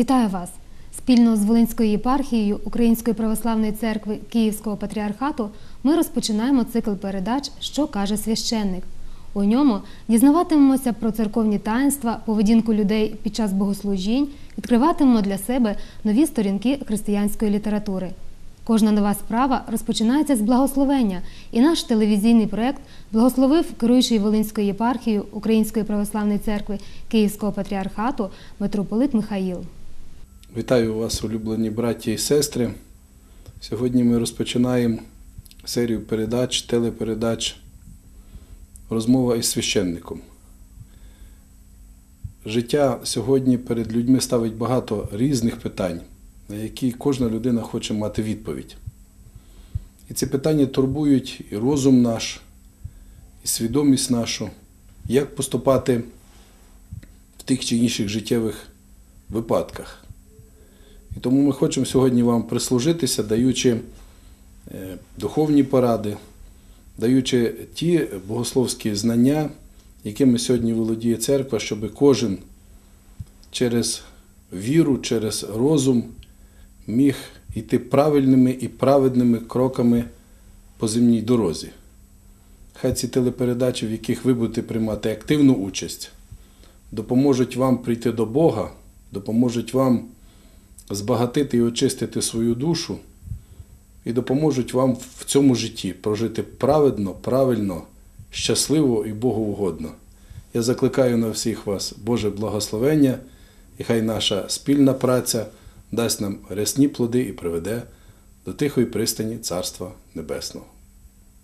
Вітаю вас! Спільно з Волинською єпархією Української православної церкви Київського патріархату ми розпочинаємо цикл передач Що каже священник. У ньому дізнаватимемося про церковні таїнства, поведінку людей під час богослужінь, відкриватимемо для себе нові сторінки християнської літератури. Кожна нова справа розпочинається з благословення, і наш телевізійний проект благословив керуючий Волинською єпархією Української православної церкви Київського патріархату митрополит Михаїл. Вітаю вас, улюблені браті і сестри. Сьогодні ми розпочинаємо серію передач, телепередач Розмова із священником. Життя сьогодні перед людьми ставить багато різних питань, на які кожна людина хоче мати відповідь. І ці питання турбують і розум наш, і свідомість нашу, як поступати в тих чи інших життєвих випадках. І тому ми хочемо сьогодні вам прислужитися, даючи е, духовні поради, даючи ті богословські знання, якими сьогодні володіє церква, щоб кожен через віру, через розум міг йти правильними і праведними кроками по земній дорозі. Хай ці телепередачі, в яких ви будете приймати активну участь, допоможуть вам прийти до Бога, допоможуть вам збагатити і очистити свою душу і допоможуть вам в цьому житті прожити праведно, правильно, щасливо і Богоугодно. Я закликаю на всіх вас Боже благословення, і хай наша спільна праця дасть нам рясні плоди і приведе до тихої пристані Царства Небесного.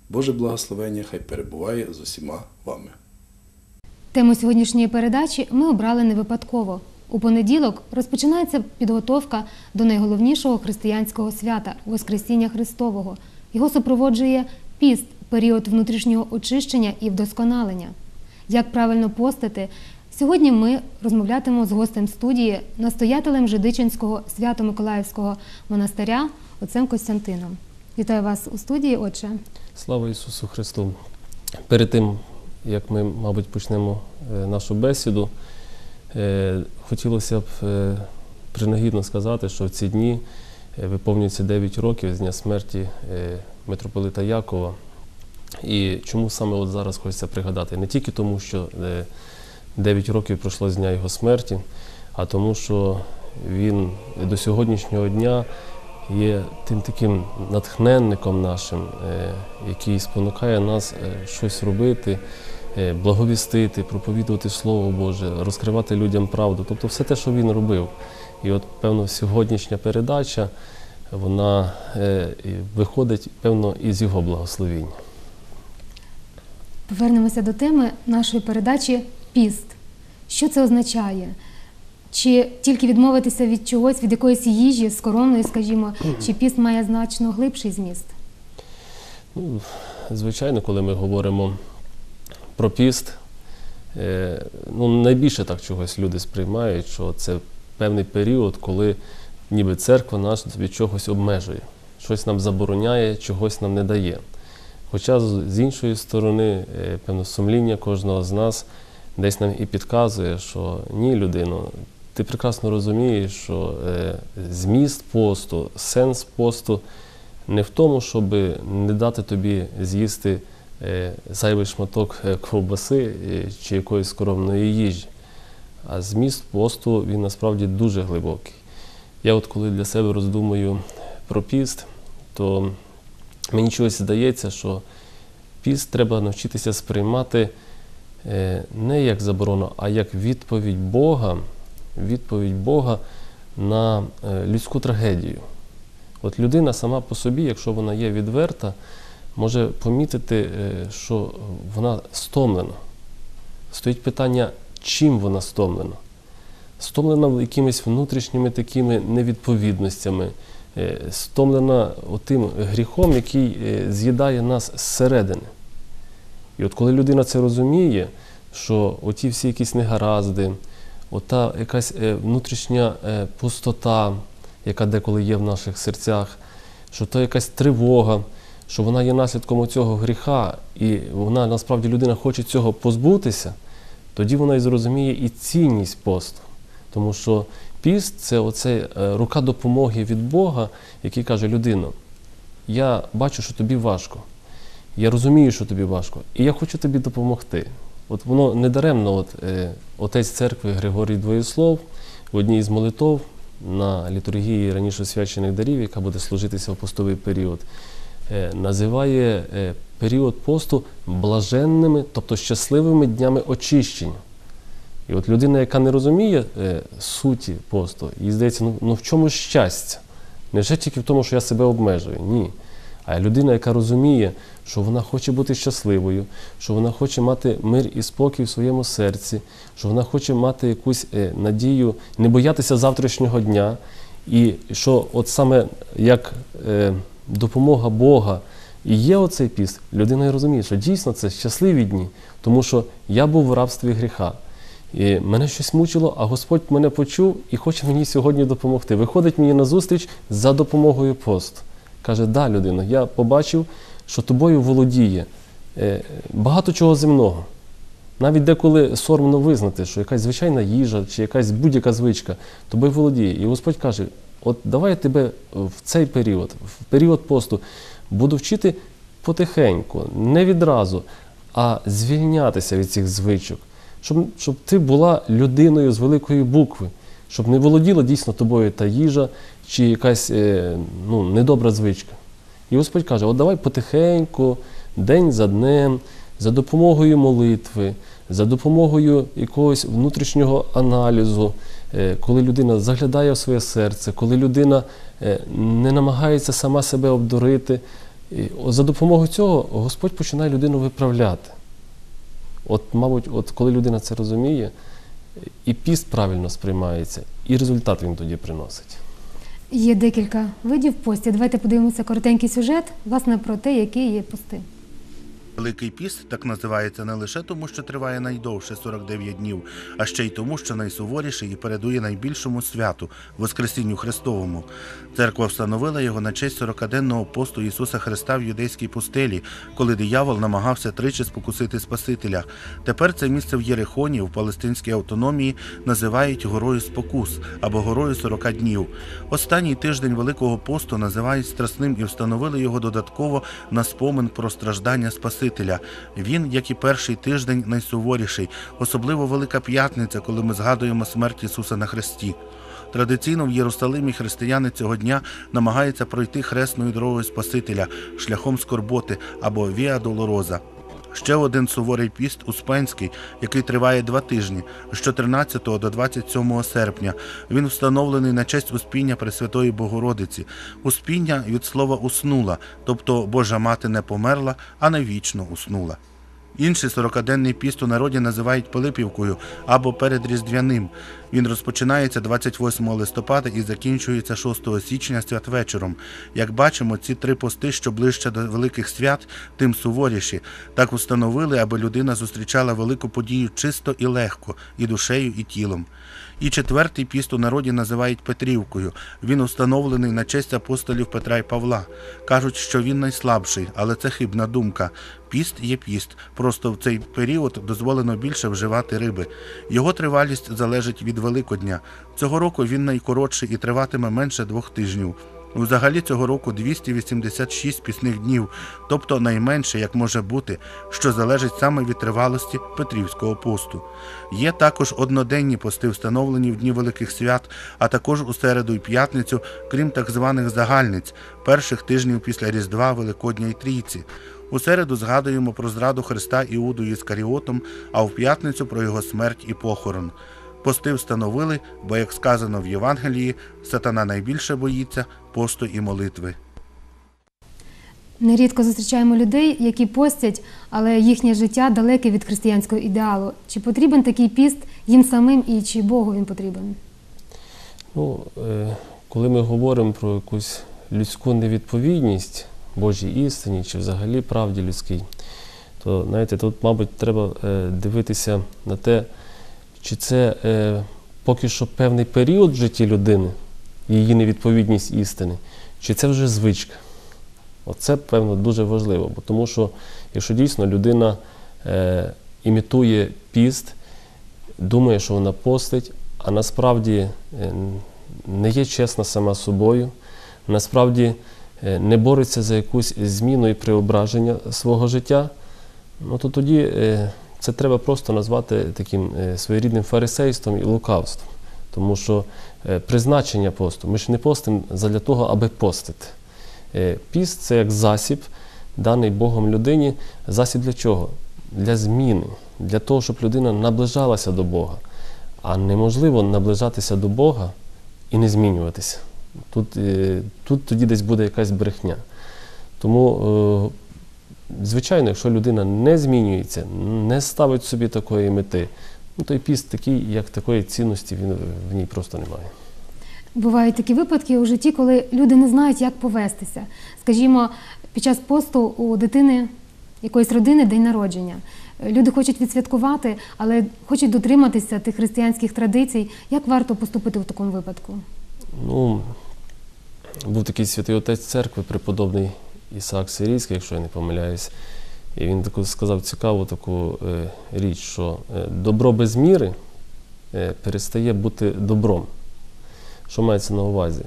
Боже благословення хай перебуває з усіма вами. Тему сьогоднішньої передачі ми обрали не випадково. У понеділок розпочинається підготовка до найголовнішого християнського свята Воскресіння Христового. Його супроводжує піст, період внутрішнього очищення і вдосконалення. Як правильно постити? Сьогодні ми розмовлятимемо з гостем студії, настоятелем Жидичинського Свято-Миколаївського монастиря отцем Костянтином. Вітаю вас у студії, отче. Слава Ісусу Христу! Перед тим, як ми, мабуть, почнемо е, нашу бесіду, хотілося б е, принагідно сказати, що в ці дні виповнюється 9 років з дня смерті митрополита Якова. І чому саме от зараз хочеться пригадати? Не тільки тому, що 9 років пройшло з дня його смерті, а тому, що він до сьогоднішнього дня є тим таким натхненником нашим, який спонукає нас щось робити, благовістити, проповідувати Слово Боже, розкривати людям правду. Тобто все те, що він робив. І от, певно, сьогоднішня передача вона виходить, певно, із його благословіння. Повернемося до теми нашої передачі піст. Що це означає? Чи тільки відмовитися від чогось, від якоїсь їжі, скоромної, скажімо, чи піст має значно глибший зміст? Ну, Звичайно, коли ми говоримо про піст, ну, найбільше так чогось люди сприймають, що це певний період, коли ніби церква нас від чогось обмежує, щось нам забороняє, чогось нам не дає. Хоча з іншої сторони, певно, сумління кожного з нас десь нам і підказує, що ні, людино, ти прекрасно розумієш, що зміст посту, сенс посту не в тому, щоб не дати тобі з'їсти зайвий шматок ковбаси чи якоїсь скоромної їжі. А зміст посту він насправді дуже глибокий. Я от коли для себе роздумую про піст, то мені чогось здається, що піст треба навчитися сприймати не як заборону, а як відповідь Бога, відповідь Бога на людську трагедію. От людина сама по собі, якщо вона є відверта, може помітити, що вона стомлена. Стоїть питання, чим вона стомлена. Стомлена якимись внутрішніми такими невідповідностями, стомлена тим гріхом, який з'їдає нас зсередини. І от коли людина це розуміє, що оті всі якісь негаразди, ота якась внутрішня пустота, яка деколи є в наших серцях, що то якась тривога, що вона є наслідком цього гріха, і вона насправді людина хоче цього позбутися, тоді вона і зрозуміє і цінність посту. Тому що піст це оце е, рука допомоги від Бога, який каже: людино, я бачу, що тобі важко. Я розумію, що тобі важко, і я хочу тобі допомогти. От воно недаремно, от, е, отець церкви Григорій Двоєслов в одній із молитов на літургії раніше освячених дарів, яка буде служитися в постовий період, називає е, період посту блаженними, тобто щасливими днями очищення. І от людина, яка не розуміє е, суті посту, їй здається, ну, ну в чому щастя? Невже тільки в тому, що я себе обмежую? Ні. А людина, яка розуміє, що вона хоче бути щасливою, що вона хоче мати мир і спокій в своєму серці, що вона хоче мати якусь е, надію, не боятися завтрашнього дня, і що от саме як е, допомога Бога і є оцей піст, людина і розуміє, що дійсно це щасливі дні, тому що я був в рабстві гріха. І мене щось мучило, а Господь мене почув і хоче мені сьогодні допомогти. Виходить мені на зустріч за допомогою посту. Каже, да, людина, я побачив, що тобою володіє е, багато чого земного. Навіть деколи соромно визнати, що якась звичайна їжа чи якась будь-яка звичка тобою володіє. І Господь каже: от давай я тебе в цей період, в період посту, буду вчити потихеньку, не відразу, а звільнятися від цих звичок, щоб, щоб ти була людиною з великої букви, щоб не володіла дійсно тобою та їжа чи якась е, ну, недобра звичка. І Господь каже: от давай потихеньку, день за днем, за допомогою молитви, за допомогою якогось внутрішнього аналізу, коли людина заглядає в своє серце, коли людина е, не намагається сама себе обдурити. За допомогою цього Господь починає людину виправляти. От, мабуть, от коли людина це розуміє, і піст правильно сприймається, і результат він тоді приносить. Є декілька видів постів. Давайте подивимося коротенький сюжет, власне, про те, які є пости. Великий піст так називається не лише тому, що триває найдовше 49 днів, а ще й тому, що найсуворіший і передує найбільшому святу Воскресінню Христовому. Церква встановила його на честь 40-денного посту Ісуса Христа в юдейській пустелі, коли диявол намагався тричі спокусити Спасителя. Тепер це місце в Єрихоні, в палестинській автономії, називають горою спокус або горою 40 днів. Останній тиждень Великого посту називають страсним і встановили його додатково на спомин про страждання Спасителя. Він, як і перший тиждень, найсуворіший, особливо Велика П'ятниця, коли ми згадуємо смерть Ісуса на хресті. Традиційно в Єрусалимі християни цього дня намагаються пройти хресною дорогою Спасителя шляхом скорботи або Віа Долороза. Ще один суворий піст Успенський, який триває два тижні з 14 до 27 серпня. Він встановлений на честь Успіння Пресвятої Богородиці. Успіння від слова уснула, тобто Божа мати не померла, а навічно уснула. Інший сорокаденний піст у народі називають Пилипівкою або передріздвяним. Він розпочинається 28 листопада і закінчується 6 січня святвечором. Як бачимо, ці три пости, що ближче до великих свят, тим суворіші. Так установили, аби людина зустрічала велику подію чисто і легко, і душею, і тілом. І четвертий піст у народі називають Петрівкою. Він установлений на честь апостолів Петра і Павла. Кажуть, що він найслабший, але це хибна думка. Піст є піст. Просто в цей період дозволено більше вживати риби. Його тривалість залежить від Великодня. Цього року він найкоротший і триватиме менше двох тижнів. Взагалі цього року 286 пісних днів, тобто найменше, як може бути, що залежить саме від тривалості Петрівського посту. Є також одноденні пости, встановлені в дні великих свят, а також у середу і п'ятницю, крім так званих загальниць, перших тижнів після Різдва, Великодня і Трійці. У середу згадуємо про зраду Христа Іудою Іскаріотом, а в п'ятницю про його смерть і похорон. Пости встановили, бо, як сказано в Євангелії, сатана найбільше боїться посту і молитви. Нерідко зустрічаємо людей, які постять, але їхнє життя далеке від християнського ідеалу. Чи потрібен такий піст їм самим і чи Богу він потрібен? Ну, е, коли ми говоримо про якусь людську невідповідність Божій істині чи взагалі правді людській, то знаєте, тут, мабуть, треба е, дивитися на те, чи це е, поки що певний період в житті людини, її невідповідність істини, чи це вже звичка. Оце, певно, дуже важливо, бо тому що якщо дійсно людина е, імітує піст, думає, що вона постить, а насправді е, не є чесна сама собою, насправді е, не бореться за якусь зміну і преображення свого життя, ну то тоді е, це треба просто назвати таким е, своєрідним фарисейством і лукавством. Тому що е, призначення посту, ми ж не постимо для того, аби постити. Е, Піст це як засіб, даний Богом людині. Засіб для чого? Для зміни, для того, щоб людина наближалася до Бога. А неможливо наближатися до Бога і не змінюватися. Тут, тут тоді десь буде якась брехня. Тому, звичайно, якщо людина не змінюється, не ставить собі такої мети, ну, той піст такий, як такої цінності, він в ній просто немає. Бувають такі випадки у житті, коли люди не знають, як повестися. Скажімо, під час посту у дитини якоїсь родини день народження. Люди хочуть відсвяткувати, але хочуть дотриматися тих християнських традицій. Як варто поступити в такому випадку? Ну, був такий святий отець церкви, преподобний Ісаак Сирійський, якщо я не помиляюсь, і він таку сказав цікаву таку е, річ, що е, добро без міри е, перестає бути добром. Що мається на увазі?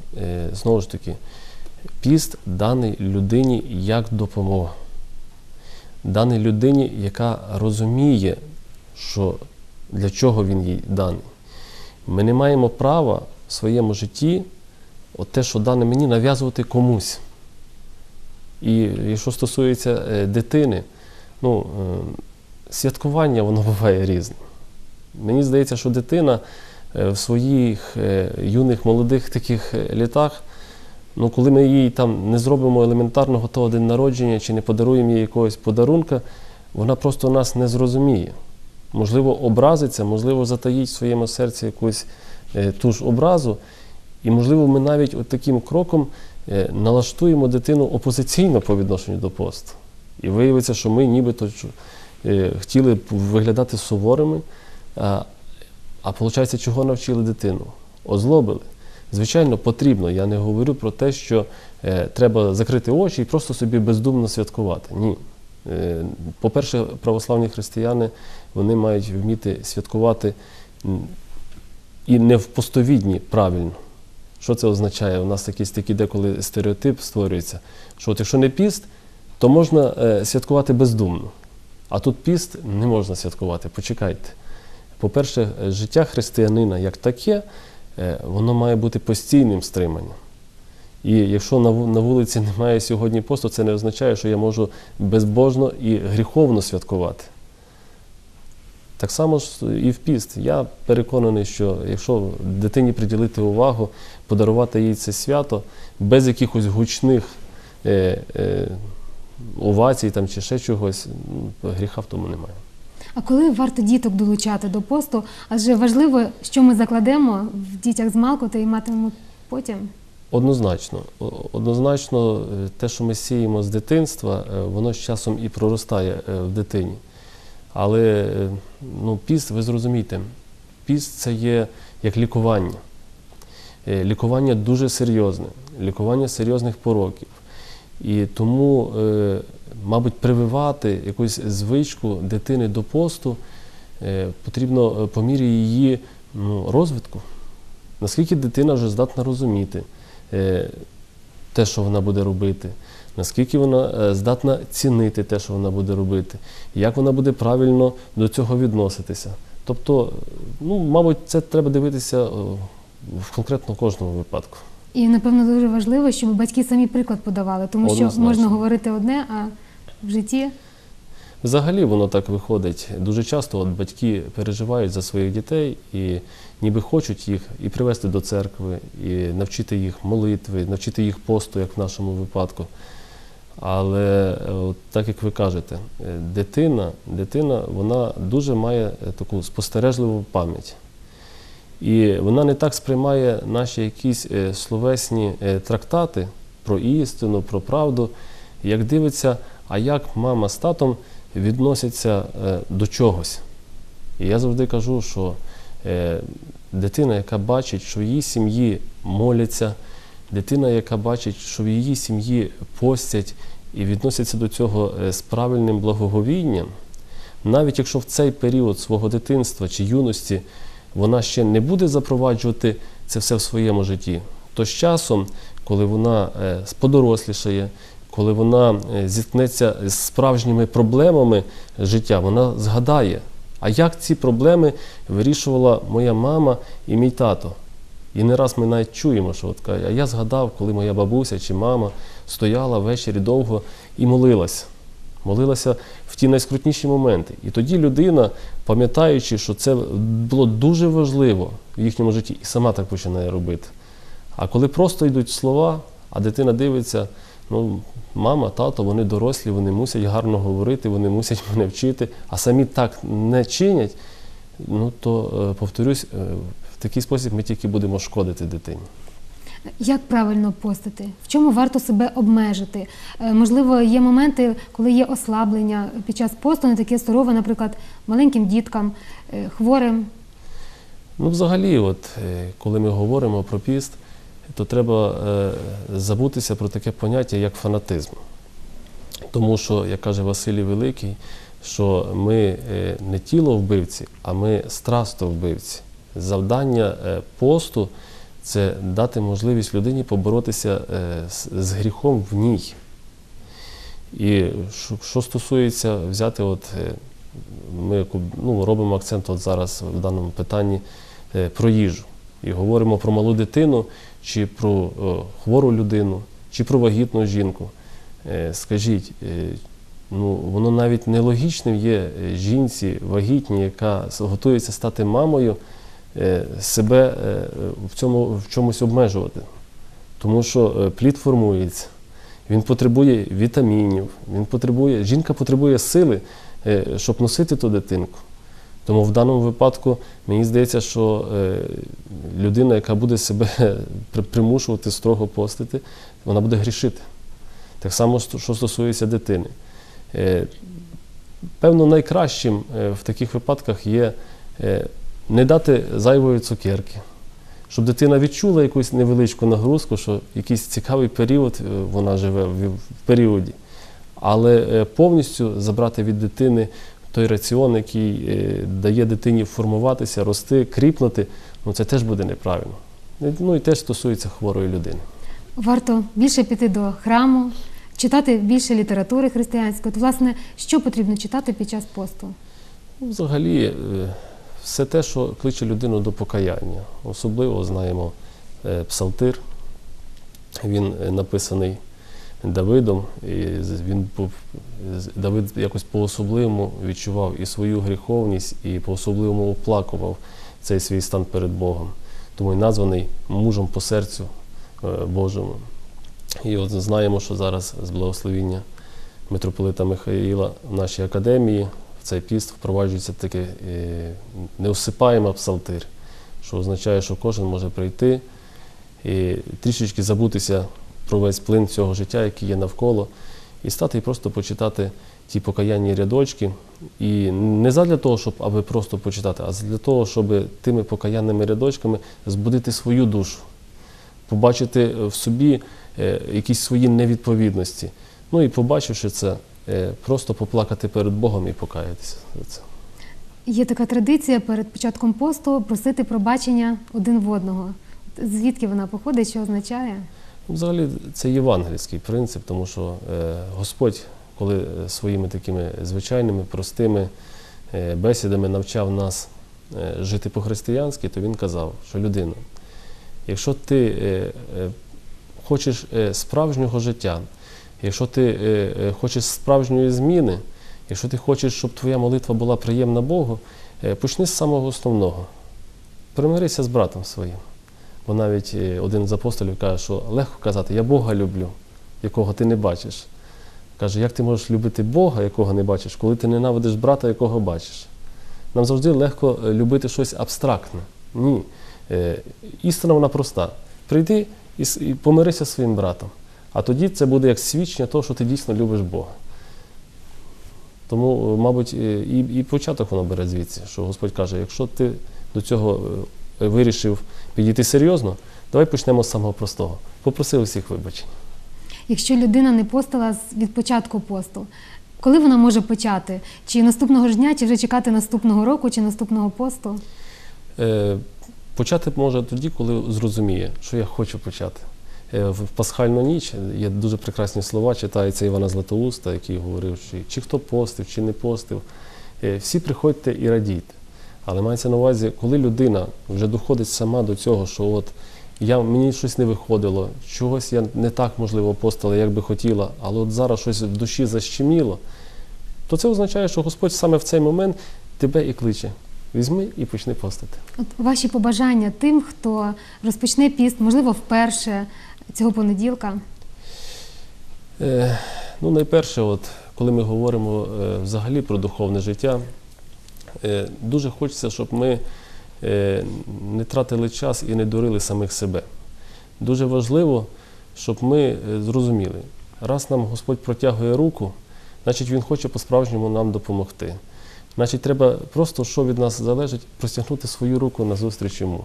Знову ж таки, піст даний людині як допомога. Даний людині, яка розуміє, що для чого він їй даний. Ми не маємо права в своєму житті от те, що дане мені, нав'язувати комусь. І якщо стосується е, дитини, ну, е, святкування воно буває різне. Мені здається, що дитина е, в своїх юних, молодих таких літах, ну, коли ми їй там не зробимо елементарного того день народження чи не подаруємо їй якогось подарунка, вона просто нас не зрозуміє. Можливо, образиться, можливо, затаїть в своєму серці якусь ту ж образу. І, можливо, ми навіть от таким кроком налаштуємо дитину опозиційно по відношенню до посту. І виявиться, що ми нібито е, хотіли б виглядати суворими, а, виходить, чого навчили дитину? Озлобили. Звичайно, потрібно. Я не говорю про те, що е, треба закрити очі і просто собі бездумно святкувати. Ні. Е, по-перше, православні християни вони мають вміти святкувати і не в постовідні правильно. Що це означає? У нас якийсь такий деколи стереотип створюється, що от якщо не піст, то можна е, святкувати бездумно. А тут піст не можна святкувати. Почекайте. По-перше, життя християнина як таке, е, воно має бути постійним стриманням. І якщо на вулиці немає сьогодні посту, це не означає, що я можу безбожно і гріховно святкувати. Так само ж і в піст. Я переконаний, що якщо дитині приділити увагу, подарувати їй це свято без якихось гучних е, е, овацій там, чи ще чогось, ну, гріха в тому немає. А коли варто діток долучати до посту? Адже важливо, що ми закладемо в дітях з малку та й матимемо потім. Однозначно, однозначно, е, те, що ми сіємо з дитинства, е, воно з часом і проростає е, в дитині. Але ну, піст, ви зрозумієте, піст це є як лікування. Е, Лікування дуже серйозне, лікування серйозних пороків. І тому, е, мабуть, прививати якусь звичку дитини до посту е, потрібно по мірі її ну, розвитку. Наскільки дитина вже здатна розуміти те, що вона буде робити, наскільки вона здатна цінити те, що вона буде робити, як вона буде правильно до цього відноситися. Тобто, ну, мабуть, це треба дивитися в конкретно кожному випадку. І напевно дуже важливо, щоб батьки самі приклад подавали, тому що Однозначно. можна говорити одне, а в житті Взагалі воно так виходить. Дуже часто от батьки переживають за своїх дітей і ніби хочуть їх і привести до церкви, і навчити їх молитви, навчити їх посту, як в нашому випадку. Але е, от так як ви кажете, е, дитина, дитина вона дуже має е, таку спостережливу пам'ять. І вона не так сприймає наші якісь е, словесні е, трактати про істину, про правду, як дивиться, а як мама з татом відносяться е, до чогось. І я завжди кажу, що дитина, яка бачить, що в її сім'ї моляться, дитина, яка бачить, що в її сім'ї постять і відносяться до цього з правильним благоговінням, навіть якщо в цей період свого дитинства чи юності вона ще не буде запроваджувати це все в своєму житті, то з часом, коли вона е, подорослішає, коли вона е, зіткнеться з справжніми проблемами життя, вона згадає, а як ці проблеми вирішувала моя мама і мій тато. І не раз ми навіть чуємо, що от а я згадав, коли моя бабуся чи мама стояла ввечері довго і молилась. Молилася в ті найскрутніші моменти. І тоді людина, пам'ятаючи, що це було дуже важливо в їхньому житті, і сама так починає робити. А коли просто йдуть слова, а дитина дивиться, ну, мама, тато, вони дорослі, вони мусять гарно говорити, вони мусять мене вчити, а самі так не чинять, ну то, е, повторюсь, е, в такий спосіб ми тільки будемо шкодити дитині. Як правильно постити? В чому варто себе обмежити? Е, Можливо, є моменти, коли є ослаблення під час посту, не таке сурове, наприклад, маленьким діткам, е, хворим. Ну, взагалі, от, е, коли ми говоримо про піст, то треба забутися про таке поняття, як фанатизм. Тому що, як каже Василій Великий, що ми не тіло вбивці, а ми страсто вбивці. Завдання посту це дати можливість людині поборотися е, з- гріхом в ній. І що, стосується взяти, от е, ми ну, робимо акцент от зараз в даному питанні е, про їжу. І говоримо про малу дитину, чи про хвору людину, чи про вагітну жінку. Скажіть, ну, воно навіть нелогічним є жінці вагітній, яка готується стати мамою, себе е, в, цьому, в чомусь обмежувати. Тому що е, плід формується, він потребує вітамінів, він потребує, жінка потребує сили, е, щоб носити ту дитинку. Тому в даному випадку мені здається, що е, людина, яка буде себе примушувати строго постити, вона буде грішити. Так само, що стосується дитини. Е, Певно, найкращим е, в таких випадках є е, не дати зайвої цукерки, щоб дитина відчула якусь невеличку нагрузку, що якийсь цікавий період е, вона живе в періоді. Але е, повністю забрати від дитини той раціон, який е, дає дитині формуватися, рости, кріпнути, ну це теж буде неправильно. Ну і теж стосується хворої людини. Варто більше піти до храму, читати більше літератури християнської. То, власне, що потрібно читати під час посту? Ну, Взагалі, все те, що кличе людину до покаяння. Особливо знаємо е, псалтир. Він е, написаний Давидом, і він був, Давид якось по-особливому відчував і свою гріховність, і по-особливому оплакував цей свій стан перед Богом. Тому й названий мужем по серцю е, Божому. І от знаємо, що зараз з благословіння митрополита Михаїла в нашій академії в цей піст впроваджується таке е, неосипаєма псалтир, що означає, що кожен може прийти і трішечки забутися про весь плин цього життя, який є навколо, і стати і просто почитати ті покаянні рядочки. І не задля того, щоб аби просто почитати, а для того, щоб тими покаянними рядочками збудити свою душу, побачити в собі е, якісь свої невідповідності. Ну і побачивши це, просто поплакати перед Богом і покаятися за це. Є така традиція перед початком посту просити пробачення один в одного. Звідки вона походить, що означає? Взагалі, це євангельський принцип, тому що е, Господь, коли е, своїми такими звичайними, простими е, бесідами навчав нас е, жити по-християнськи, то він казав, що людина, якщо ти е, е, хочеш е, справжнього життя, якщо ти е, е, хочеш справжньої зміни, якщо ти хочеш, щоб твоя молитва була приємна Богу, е, почни з самого основного. Примирися з братом своїм. Бо навіть один з апостолів каже, що легко казати, я Бога люблю, якого ти не бачиш. Каже, як ти можеш любити Бога, якого не бачиш, коли ти ненавидиш брата, якого бачиш? Нам завжди легко любити щось абстрактне. Ні. Істина вона проста. Прийди і помирися зі своїм братом. А тоді це буде як свідчення того, що ти дійсно любиш Бога. Тому, е, мабуть, е, і, і початок воно бере звідси, що Господь каже, якщо ти до цього е, вирішив підійти серйозно, давай почнемо з самого простого. Попроси усіх вибачень. Якщо людина не постила від початку посту, коли вона може почати? Чи наступного ж дня, чи вже чекати наступного року, чи наступного посту? Е, Почати може тоді, коли зрозуміє, що я хочу почати. Е, В пасхальну ніч є дуже прекрасні слова, читається Івана Златоуста, який говорив, чи, чи хто постив, чи не постив. Е, Всі приходьте і радійте. Але мається на увазі, коли людина вже доходить сама до цього, що от я, мені щось не виходило, чогось я не так, можливо, постила, як би хотіла, але от зараз щось в душі защеміло, то це означає, що Господь саме в цей момент тебе і кличе. Візьми і почни постити. От ваші побажання тим, хто розпочне піст, можливо, вперше цього понеділка. Е, ну, найперше, от, коли ми говоримо е, взагалі про духовне життя, е, дуже хочеться, щоб ми е, не тратили час і не дурили самих себе. Дуже важливо, щоб ми е, зрозуміли, раз нам Господь протягує руку, значить Він хоче по-справжньому нам допомогти. Значить, треба просто, що від нас залежить, простягнути свою руку назустріч йому.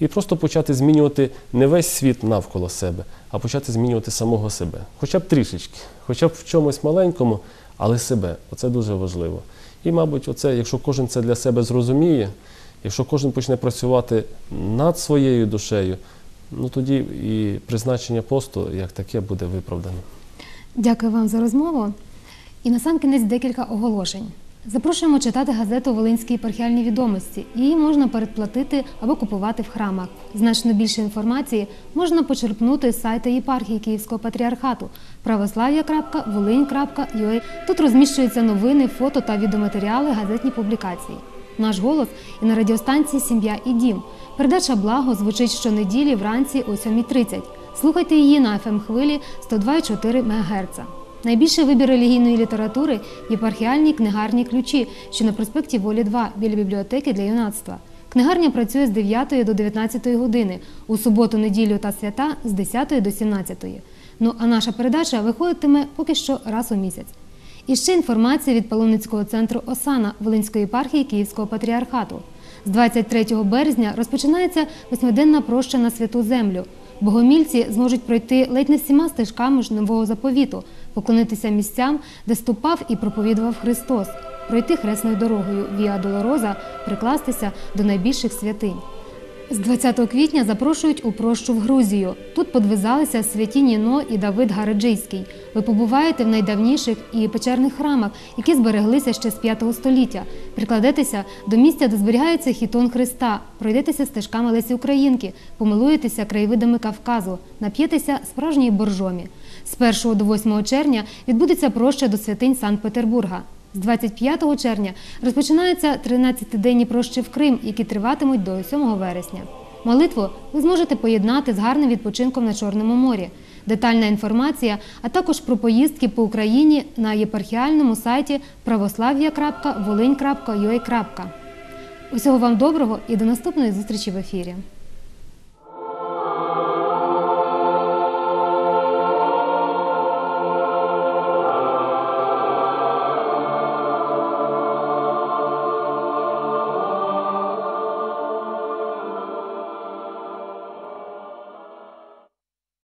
І просто почати змінювати не весь світ навколо себе, а почати змінювати самого себе. Хоча б трішечки, хоча б в чомусь маленькому, але себе. Оце дуже важливо. І, мабуть, оце, якщо кожен це для себе зрозуміє, якщо кожен почне працювати над своєю душею, ну тоді і призначення посту як таке буде виправдано. Дякую вам за розмову. І насамкінець декілька оголошень. Запрошуємо читати газету Волинські єпархіальні відомості. Її можна передплатити або купувати в храмах. Значно більше інформації можна почерпнути з сайту єпархії Київського патріархату православ'я.волинь.ua. Тут розміщуються новини, фото та відеоматеріали, газетні публікації. Наш голос і на радіостанції Сім'я і дім. Передача Благо звучить щонеділі вранці о 7.30. Слухайте її на fm хвилі 102,4 МГц. Найбільший вибір релігійної літератури єпархіальні книгарні ключі, що на проспекті Волі 2 біля бібліотеки для юнацтва. Книгарня працює з 9 до 19 години, у суботу, неділю та свята з 10 до 17. Ну а наша передача виходитиме поки що раз у місяць. І ще інформація від паломницького центру Осана Волинської єпархії Київського патріархату. З 23 березня розпочинається восьмиденна проща на святу землю. Богомільці зможуть пройти ледь не всіма стежками ж нового заповіту, поклонитися місцям, де ступав і проповідував Христос, пройти хресною дорогою Віа Долороза, прикластися до найбільших святинь. З 20 квітня запрошують у прощу в Грузію. Тут подвизалися святі Ніно і Давид Гараджийський. Ви побуваєте в найдавніших і печерних храмах, які збереглися ще з 5 століття. Прикладетеся до місця, де зберігається хітон Христа, пройдетеся стежками Лесі Українки, помилуєтеся краєвидами Кавказу, нап'єтеся справжньої боржомі. З 1 до 8 червня відбудеться проща до святинь Санкт-Петербурга. З 25 червня розпочинаються 13-денні прощі в Крим, які триватимуть до 7 вересня. Молитву ви зможете поєднати з гарним відпочинком на Чорному морі. Детальна інформація, а також про поїздки по Україні на єпархіальному сайті православ'я.волинь.ua. Усього вам доброго і до наступної зустрічі в ефірі.